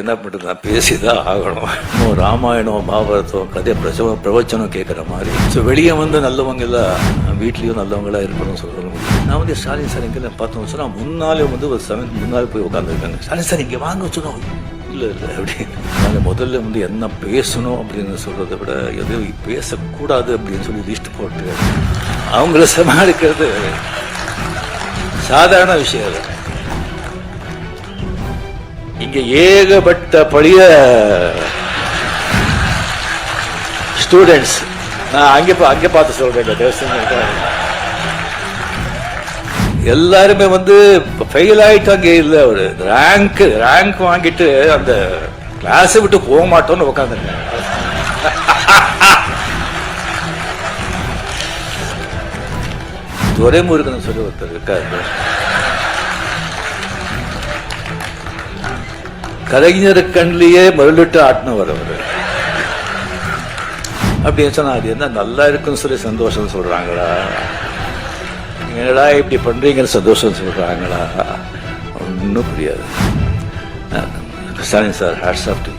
என்ன பண்ணுறது நான் பேசி தான் ஆகணும். இன்னும் ராமாயணம் மகாபாரதம் கதை பிரசவ பிரவச்சனம் கேட்குற மாதிரி. ஸோ வெளியே வந்து நல்லவங்க எல்லாம் வீட்லேயும் நல்லவங்களா இருக்கணும்னு சொல்லணும். நான் வந்து ஸ்டாலின் சார் எங்கே பார்த்தோம் சொன்னா முன்னாலே வந்து ஒரு சமயம் முன்னாலே போய் உட்காந்துருக்காங்க ஸ்டாலின் சார் இங்கே வாங்க சொன்னோம் இல்லை இல்லை அப்படின்னு. நாங்கள் முதல்ல வந்து என்ன பேசணும் அப்படின்னு சொல்கிறத விட எதுவும் பேசக்கூடாது அப்படின்னு சொல்லி லிஸ்ட் போட்டு அவங்கள சமாளிக்கிறது சாதாரண விஷயம் இல்லை இங்க ஏகப்பட்ட பழைய ஸ்டூடெண்ட்ஸ் நான் அங்க அங்கே அங்க பார்த்து சொல்றேன் தேவஸ்தானம் எல்லாருமே வந்து ஃபெயில் ஆயிட்டாங்க. இல்லை ஒரு ரேங்க் ரேங்க் வாங்கிட்டு அந்த கிளாஸ் விட்டு போக மாட்டோம்னு உட்காந்துருங்க துரைமுருகன் சொல்லி ஒருத்தர் இருக்காரு. கலைஞர் கண்லேயே மருளிட்டு ஆட்டினவர் அவர். அப்படின்னு சொன்னா அது என்ன நல்லா இருக்குன்னு சொல்லி சந்தோஷம் சொல்றாங்களா? என்னடா இப்படி பண்றீங்கன்னு சந்தோஷம் சொல்றாங்களா? ஒன்றும் புரியாது. Stalin sir hats off to